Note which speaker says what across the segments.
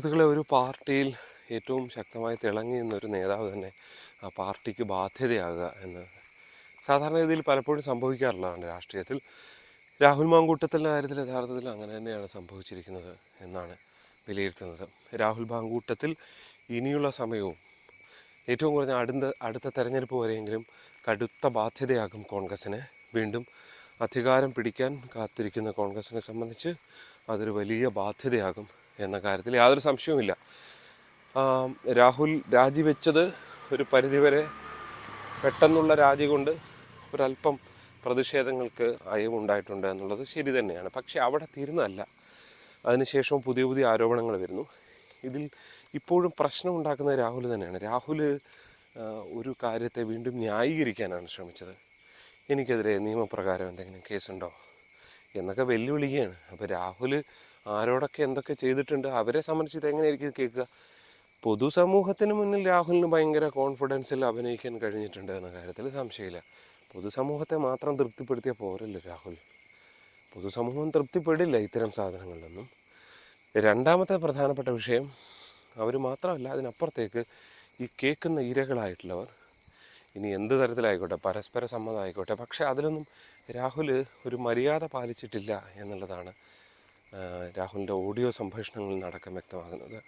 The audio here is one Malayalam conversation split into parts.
Speaker 1: സുഹൃത്തുക്കളെ ഒരു പാർട്ടിയിൽ ഏറ്റവും ശക്തമായി തിളങ്ങി നിന്നൊരു നേതാവ് തന്നെ ആ പാർട്ടിക്ക് ബാധ്യതയാകുക എന്ന് സാധാരണഗതിയിൽ പലപ്പോഴും സംഭവിക്കാറുള്ളതാണ് രാഷ്ട്രീയത്തിൽ. രാഹുൽ മാങ്കൂട്ടത്തിന്റെ കാര്യത്തിൽ യഥാർത്ഥത്തിൽ അങ്ങനെ തന്നെയാണ് സംഭവിച്ചിരിക്കുന്നത് എന്നാണ് വിലയിരുത്തുന്നത്. രാഹുൽ മാങ്കൂട്ടത്തിൽ ഇനിയുള്ള സമയവും ഏറ്റവും കുറഞ്ഞ അടുത്ത അടുത്ത തെരഞ്ഞെടുപ്പ് വരെയെങ്കിലും കടുത്ത ബാധ്യതയാകും കോൺഗ്രസ്സിന് വീണ്ടും അധികാരം പിടിക്കാൻ കാത്തിരിക്കുന്ന കോൺഗ്രസിനെ സംബന്ധിച്ച് അതൊരു വലിയ ബാധ്യതയാകും എന്ന കാര്യത്തിൽ യാതൊരു സംശയവുമില്ല. രാഹുൽ രാജിവെച്ചത് ഒരു പരിധിവരെ പെട്ടെന്നുള്ള രാജി കൊണ്ട് ഒരല്പം പ്രതിഷേധങ്ങൾക്ക് അയവുണ്ടായിട്ടുണ്ട് എന്നുള്ളത് ശരി തന്നെയാണ്. പക്ഷേ അവിടെ തീരുന്നതല്ല. അതിനുശേഷം പുതിയ പുതിയ ആരോപണങ്ങൾ വരുന്നു. ഇതിൽ ഇപ്പോഴും പ്രശ്നം ഉണ്ടാക്കുന്നത് രാഹുൽ തന്നെയാണ്. രാഹുൽ ഒരു കാര്യത്തെ വീണ്ടും ന്യായീകരിക്കാനാണ് ശ്രമിച്ചത്. എനിക്കെതിരെ നിയമപ്രകാരം എന്തെങ്കിലും കേസുണ്ടോ എന്നൊക്കെ വെല്ലുവിളിക്കുകയാണ്. അപ്പോൾ രാഹുൽ ആരോടൊക്കെ എന്തൊക്കെ ചെയ്തിട്ടുണ്ട് അവരെ സംബന്ധിച്ച് ഇത് എങ്ങനെയായിരിക്കും കേൾക്കുക? പൊതുസമൂഹത്തിന് മുന്നിൽ രാഹുലിന് ഭയങ്കര കോൺഫിഡൻസിൽ അഭിനയിക്കാൻ കഴിഞ്ഞിട്ടുണ്ട് എന്ന കാര്യത്തിൽ സംശയമില്ല. പൊതുസമൂഹത്തെ മാത്രം തൃപ്തിപ്പെടുത്തിയ പോരല്ലോ രാഹുൽ. പൊതുസമൂഹം തൃപ്തിപ്പെടില്ല ഇത്തരം സാധനങ്ങളിലൊന്നും രണ്ടാമത്തെ പ്രധാനപ്പെട്ട വിഷയം അവർ മാത്രമല്ല അതിനപ്പുറത്തേക്ക് ഈ കേൾക്കുന്ന ഇരകളായിട്ടുള്ളവർ. ഇനി എന്ത് തരത്തിലായിക്കോട്ടെ പരസ്പര സമ്മതമായിക്കോട്ടെ പക്ഷേ അതിലൊന്നും രാഹുൽ ഒരു മര്യാദ പാലിച്ചിട്ടില്ല എന്നുള്ളതാണ് രാഹുലിന്റെ ഓഡിയോ സംഭാഷണങ്ങളിൽ നടക്കം വ്യക്തമാകുന്നത്.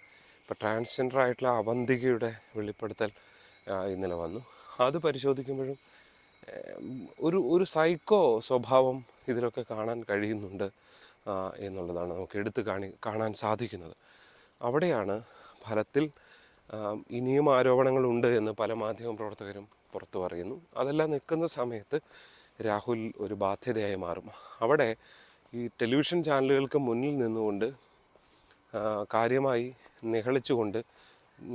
Speaker 1: ഇപ്പോൾ ട്രാൻസ്ജെൻഡർ ആയിട്ടുള്ള അവന്തികയുടെ വെളിപ്പെടുത്തൽ ഇന്നലെ വന്നു. അത് പരിശോധിക്കുമ്പോഴും ഒരു ഒരു സൈക്കോ സ്വഭാവം ഇതിലൊക്കെ കാണാൻ കഴിയുന്നുണ്ട് എന്നുള്ളതാണ് നമുക്ക് എടുത്തു കാണി കാണാൻ സാധിക്കുന്നത്. അവിടെയാണ് ഫലത്തിൽ ഇനിയും ആരോപണങ്ങളുണ്ട് എന്ന് പല മാധ്യമ പ്രവർത്തകരും പുറത്തു പറയുന്നു. അതെല്ലാം നിൽക്കുന്ന സമയത്ത് രാഹുൽ ഒരു ബാധ്യതയായി മാറും. അവിടെ ഈ ടെലിവിഷൻ ചാനലുകൾക്ക് മുന്നിൽ നിന്നുകൊണ്ട് കാര്യമായി നിഹളിച്ചുകൊണ്ട്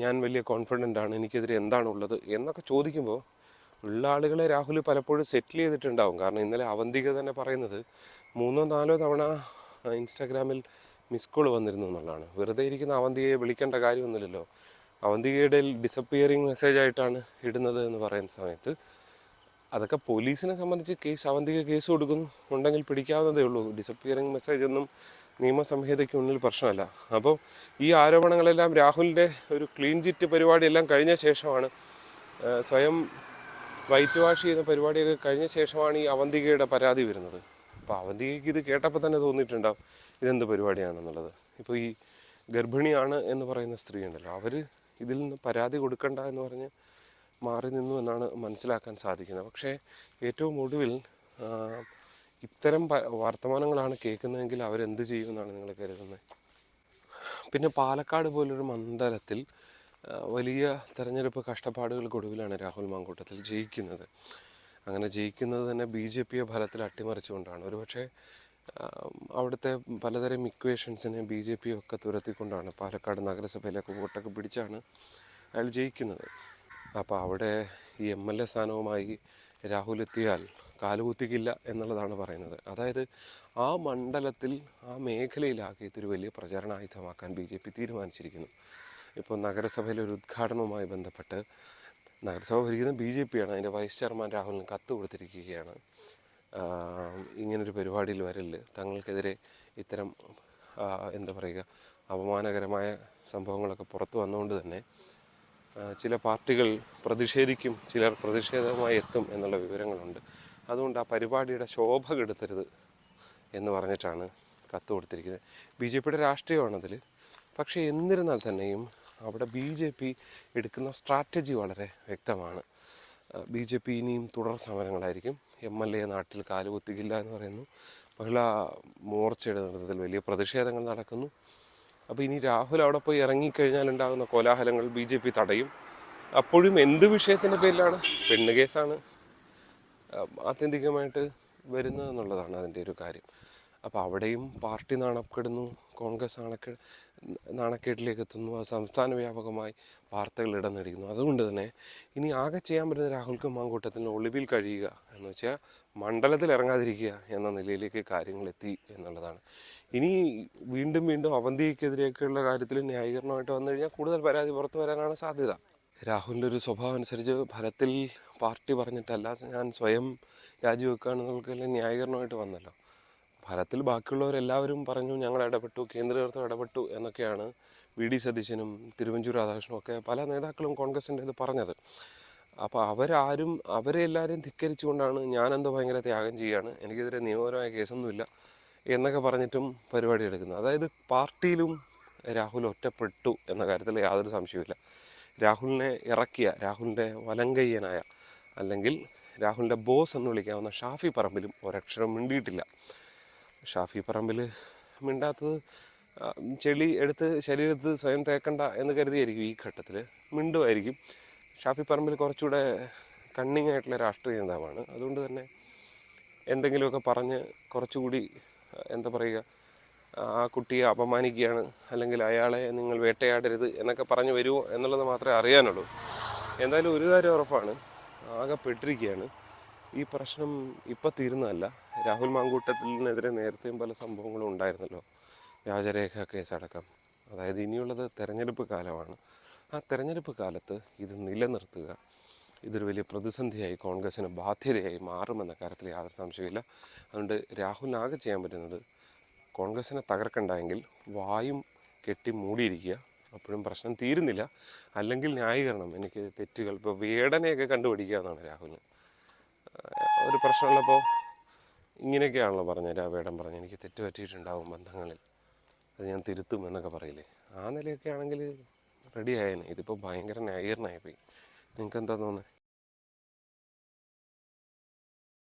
Speaker 1: ഞാൻ വലിയ കോൺഫിഡന്റ് ആണ് എനിക്കെതിരെ എന്താണുള്ളത് എന്നൊക്കെ ചോദിക്കുമ്പോൾ ഉള്ള ആളുകളെ രാഹുൽ പലപ്പോഴും സെറ്റിൽ ചെയ്തിട്ടുണ്ടാവും. കാരണം ഇന്നലെ അവന്തിക തന്നെ പറയുന്നത് മൂന്നോ നാലോ തവണ ഇൻസ്റ്റാഗ്രാമിൽ മിസ് കോൾ വന്നിരുന്നു എന്നുള്ളതാണ്. വെറുതെ ഇരിക്കുന്ന അവന്തികയെ വിളിക്കേണ്ട കാര്യമൊന്നുമില്ലല്ലോ. അവന്തികയുടെ ഡിസപ്പിയറിങ് മെസ്സേജായിട്ടാണ് ഇടുന്നത് എന്ന് പറയുന്ന സമയത്ത് അതൊക്കെ പോലീസിനെ സംബന്ധിച്ച് കേസ് അവന്തിക കേസ് കൊടുക്കുന്നു. ഉണ്ടെങ്കിൽ പിടിക്കാവുന്നതേ ഉള്ളൂ. ഡിസപ്പിയറിങ് മെസ്സേജ് ഒന്നും നിയമസംഹിതയ്ക്ക് മുന്നിൽ പ്രശ്നമല്ല. അപ്പോൾ ഈ ആരോപണങ്ങളെല്ലാം രാഹുലിന്റെ ഒരു ക്ലീൻ ചിറ്റ് പരിപാടിയെല്ലാം കഴിഞ്ഞ ശേഷമാണ് സ്വയം വൈറ്റ് വാഷ് ചെയ്യുന്ന പരിപാടിയൊക്കെ കഴിഞ്ഞ ശേഷമാണ് ഈ അവന്തികയുടെ പരാതി വരുന്നത്. അപ്പോൾ അവന്തികയ്ക്ക് ഇത് കേട്ടപ്പോൾ തന്നെ തോന്നിയിട്ടുണ്ടാവും ഇതെന്ത് പരിപാടിയാണെന്നുള്ളത്. ഇപ്പോൾ ഈ ഗർഭിണിയാണ് എന്ന് പറയുന്ന സ്ത്രീ ഉണ്ടല്ലോ അവർ ഇതിൽ നിന്ന് പരാതി കൊടുക്കണ്ട എന്ന് പറഞ്ഞ് മാറി നിന്നു എന്നാണ് മനസ്സിലാക്കാൻ സാധിക്കുന്നത്. പക്ഷേ ഏറ്റവും ഒടുവിൽ ഇത്തരം വർത്തമാനങ്ങളാണ് കേൾക്കുന്നതെങ്കിൽ അവരെന്ത് ചെയ്യുമെന്നാണ് നിങ്ങൾ കരുതുന്നത്? പിന്നെ പാലക്കാട് പോലൊരു മണ്ഡലത്തിൽ വലിയ തെരഞ്ഞെടുപ്പ് കഷ്ടപ്പാടുകൾക്കൊടുവിലാണ് രാഹുൽ മാങ്കൂട്ടത്തിൽ ജയിക്കുന്നത്. അങ്ങനെ ജയിക്കുന്നത് തന്നെ ബി ജെ പിയെ ഫലത്തിൽ അട്ടിമറിച്ചുകൊണ്ടാണ്. ഒരുപക്ഷെ അവിടുത്തെ പലതരം ഇക്വേഷൻസിനെ ബി ജെ പി ഒക്കെ തുരത്തിക്കൊണ്ടാണ് പാലക്കാട് നഗരസഭയിലൊക്കെ വോട്ടൊക്കെ പിടിച്ചാണ് അയാൾ ജയിക്കുന്നത്. അപ്പോൾ അവിടെ ഈ എം എൽ എ സ്ഥാനവുമായി രാഹുൽ എത്തിയാൽ കാലുകുത്തിക്കില്ല എന്നുള്ളതാണ് പറയുന്നത്. അതായത് ആ മണ്ഡലത്തിൽ ആ മേഖലയിലാക്കി ഇതൊരു വലിയ പ്രചരണായുധമാക്കാൻ ബി ജെ പി തീരുമാനിച്ചിരിക്കുന്നു. ഇപ്പോൾ നഗരസഭയിലെ ഒരു ഉദ്ഘാടനവുമായി ബന്ധപ്പെട്ട് നഗരസഭ ഭരിക്കുന്നത് ബി ജെ പിയാണ് അതിന്റെ വൈസ് ചെയർമാൻ രാഹുലിന് കത്ത് കൊടുത്തിരിക്കുകയാണ്. ഇങ്ങനൊരു പരിപാടിയിൽ വരൽ. തങ്ങൾക്കെതിരെ ഇത്തരം എന്താ പറയുക അപമാനകരമായ സംഭവങ്ങളൊക്കെ പുറത്തു വന്നുകൊണ്ട് തന്നെ ചില പാർട്ടികൾ പ്രതിഷേധിക്കും ചിലർ പ്രതിഷേധവുമായി എത്തും എന്നുള്ള വിവരങ്ങളുണ്ട്. അതുകൊണ്ട് ആ പരിപാടിയുടെ ശോഭ കെടുത്തരുത് എന്ന് പറഞ്ഞിട്ടാണ് കത്ത് കൊടുത്തിരിക്കുന്നത്. ബി ജെ പിയുടെ രാഷ്ട്രീയമാണതിൽ. പക്ഷേ എന്നിരുന്നാൽ തന്നെയും അവിടെ ബി ജെ പി എടുക്കുന്ന സ്ട്രാറ്റജി വളരെ വ്യക്തമാണ്. ബി ജെ പി ഇനിയും തുടർ സമരങ്ങളായിരിക്കും. എം എൽ എ നാട്ടിൽ കാലുകുത്തിക്കില്ല എന്ന് പറയുന്നു. മഹിളാ മോർച്ചയുടെ നേതൃത്വത്തിൽ വലിയ പ്രതിഷേധങ്ങൾ നടക്കുന്നു. അപ്പോൾ ഇനി രാഹുൽ അവിടെ പോയി ഇറങ്ങിക്കഴിഞ്ഞാൽ ഉണ്ടാകുന്ന കോലാഹലങ്ങൾ ബി ജെ പി തടയും. അപ്പോഴും എന്ത് വിഷയത്തിന്റെ പേരിലാണ്? പെണ്ണ് കേസാണ്. ആത്യന്തികമായിട്ട് വരുന്നത് എന്നുള്ളതാണ് അതിന്റെ ഒരു കാര്യം. അപ്പോൾ അവിടെയും പാർട്ടി നാണപ്പെടുന്നു. കോൺഗ്രസ് നാണക്കേ നാണക്കേട്ടിലേക്ക് എത്തുന്നു അത് സംസ്ഥാന വ്യാപകമായി വാർത്തകൾ ഇടം നേടിക്കുന്നു അതുകൊണ്ട് തന്നെ ഇനി ആകെ ചെയ്യാൻ പറ്റുന്ന രാഹുൽക്കും മാങ്കൂട്ടത്തിന് ഒളിവിൽ കഴിയുക എന്ന് വെച്ചാൽ മണ്ഡലത്തിൽ ഇറങ്ങാതിരിക്കുക എന്ന നിലയിലേക്ക് കാര്യങ്ങൾ എത്തി എന്നുള്ളതാണ്. ഇനി വീണ്ടും വീണ്ടും അവന്തിക്കെതിരെയൊക്കെയുള്ള കാര്യത്തിൽ ന്യായീകരണമായിട്ട് വന്നു കഴിഞ്ഞാൽ കൂടുതൽ പരാതി പുറത്തു വരാനാണ് സാധ്യത. രാഹുലിന്റെ ഒരു സ്വഭാവം അനുസരിച്ച് ഫലത്തിൽ പാർട്ടി പറഞ്ഞിട്ടല്ല ഞാൻ സ്വയം രാജിവെക്കുകയാണെന്നുള്ള ന്യായീകരണമായിട്ട് വന്നല്ലോ. ഫലത്തിൽ ബാക്കിയുള്ളവരെല്ലാവരും പറഞ്ഞു ഞങ്ങൾ ഇടപെട്ടു കേന്ദ്രകർത്തം ഇടപെട്ടു എന്നൊക്കെയാണ് വി. ഡി. സതീശനും തിരുവഞ്ചൂർ രാധാകൃഷ്ണനും ഒക്കെ പല നേതാക്കളും കോൺഗ്രസിന്റെ ഇത് പറഞ്ഞത്. അപ്പോൾ അവരാരും അവരെ എല്ലാവരും ധിക്കരിച്ചുകൊണ്ടാണ് ഞാനെന്തോ ഭയങ്കര ത്യാഗം ചെയ്യുകയാണ്. എനിക്കെതിരെ നിയമപരമായ കേസൊന്നുമില്ല എന്നൊക്കെ പറഞ്ഞിട്ടും പരിപാടി എടുക്കുന്നത് അതായത് പാർട്ടിയിലും രാഹുൽ ഒറ്റപ്പെട്ടു എന്ന കാര്യത്തിൽ യാതൊരു സംശയവുമില്ല. രാഹുലിനെ ഇറക്കിയ രാഹുലിന്റെ വലങ്കയ്യനായ അല്ലെങ്കിൽ രാഹുലിന്റെ ബോസ് എന്ന് വിളിക്കാവുന്ന ഷാഫി പറമ്പിലും ഒരക്ഷരം മിണ്ടിയിട്ടില്ല. ഷാഫി പറമ്പിൽ മിണ്ടാത്തത് ചെളി എടുത്ത് ശരീരത്ത് സ്വയം തേക്കണ്ട എന്ന് കരുതിയായിരിക്കും ഈ ഘട്ടത്തിൽ മിണ്ടുമായിരിക്കും. ഷാഫി പറമ്പിൽ കുറച്ചുകൂടെ കണ്ണിങ് ആയിട്ടുള്ള രാഷ്ട്രീയ നേതാവാണ്. അതുകൊണ്ട് തന്നെ എന്തെങ്കിലുമൊക്കെ പറഞ്ഞ് കുറച്ചുകൂടി എന്താ പറയുക ആ കുട്ടിയെ അപമാനിക്കുകയാണ് അല്ലെങ്കിൽ അയാളെ നിങ്ങൾ വേട്ടയാടരുത് എന്നൊക്കെ പറഞ്ഞു വരുമോ എന്നുള്ളത് മാത്രമേ അറിയാനുള്ളൂ. എന്തായാലും ഒരു കാര്യം ഉറപ്പാണ് ആകെ പെട്ടിരിക്കുകയാണ്. ഈ പ്രശ്നം ഇപ്പം തീരുന്നതല്ല. രാഹുൽ മാങ്കൂട്ടത്തിനെതിരെ നേരത്തെയും പല സംഭവങ്ങളും ഉണ്ടായിരുന്നല്ലോ. വ്യാജരേഖ കേസടക്കം. അതായത് ഇനിയുള്ളത് തെരഞ്ഞെടുപ്പ് കാലമാണ്. ആ തെരഞ്ഞെടുപ്പ് കാലത്ത് ഇത് നിലനിർത്തുക ഇതൊരു വലിയ പ്രതിസന്ധിയായി കോൺഗ്രസിന് ബാധ്യതയായി മാറുമെന്ന കാര്യത്തിൽ യാതൊരു സംശയമില്ല അതുകൊണ്ട് രാഹുൽ ആകെ ചെയ്യാൻ പറ്റുന്നത് കോൺഗ്രസിനെ തകർക്കണ്ടെങ്കിൽ വായും കെട്ടി മൂടിയിരിക്കുക. അപ്പോഴും പ്രശ്നം തീരുന്നില്ല. അല്ലെങ്കിൽ ന്യായീകരണം എനിക്ക് തെറ്റുകൾ ഇപ്പോൾ വേടനെയൊക്കെ കണ്ടുപിടിക്കുക എന്നാണ് രാഹുലിന്. ഒരു പ്രശ്നമുള്ളപ്പോൾ ഇങ്ങനെയൊക്കെയാണല്ലോ പറഞ്ഞത്. രാവേടം പറഞ്ഞു എനിക്ക് തെറ്റ് പറ്റിയിട്ടുണ്ടാവും ബന്ധങ്ങളിൽ. അത് ഞാൻ തിരുത്തും എന്നൊക്കെ പറയില്ലേ? ആ നിലയൊക്കെ ആണെങ്കിൽ റെഡി ആയേനെ. ഇതിപ്പോൾ ഭയങ്കര ന്യായീകരണമായിപ്പോയി നിങ്ങൾക്ക് എന്താ തോന്നുന്നത്